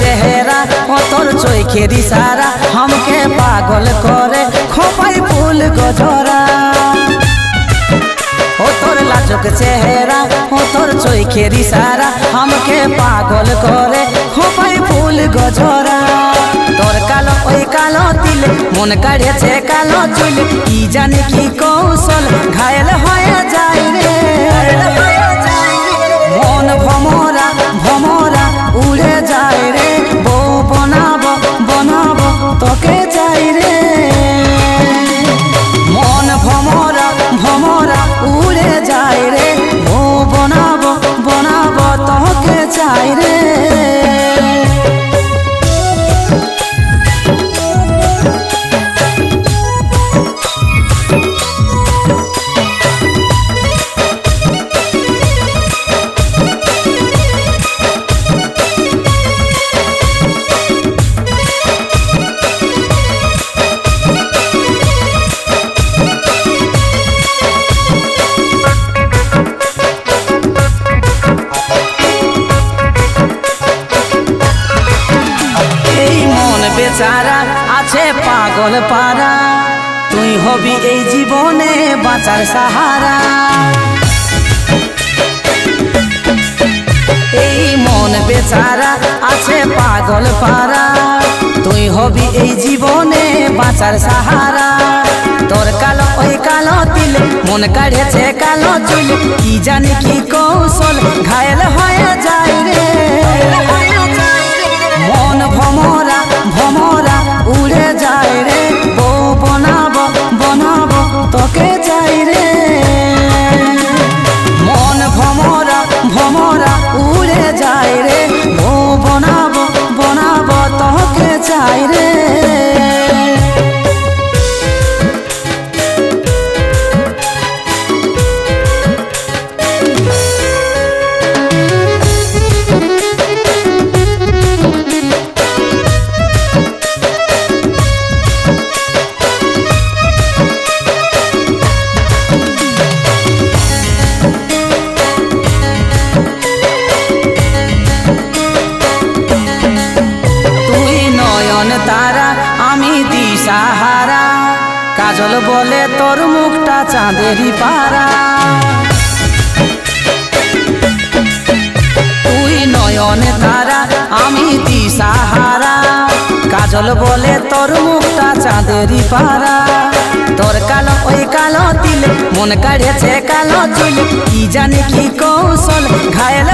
চেহারা অতর চোখের ইশারা হামকে পাগল করে খোপাই ফুল গজরা। তোর লাজক চেহারা ও তোর চোখের ইশারা আমাকে পাগল করে খোপাই ফুল গজরা। তোর কালো, ওই কালো তিল, মন কাড়েছে কালো চুল কি জানে কি কৌশল, ঘায়ল বেচারা আছে পাগল পারা তুই হবি এই জীবনে বাঁচার সাহারা। এই মন বেচারা আছে পাগল পারা তুই হবি এই জীবনে বাঁচার সাহারা। তোর কালো, ওই কালো তিল মন কাড়েছে কালো চুল, কি জানি কি কৌশল ঘায়ল হয়ে যায় রে। মন ভমরা ভমরা তারা আমি দিশাহারা কাজল বলে, তোর মুখটা চাঁদেরই পারা তুই নয়ন তারা, আমি দিশাহারা কাজল বলে, তোর মুখটা চাঁদেরই পারা তোর কালো, ওই কালো দিল মন কাড়েছে কালো চুল কি জানি কি কৌশল, ঘায়ল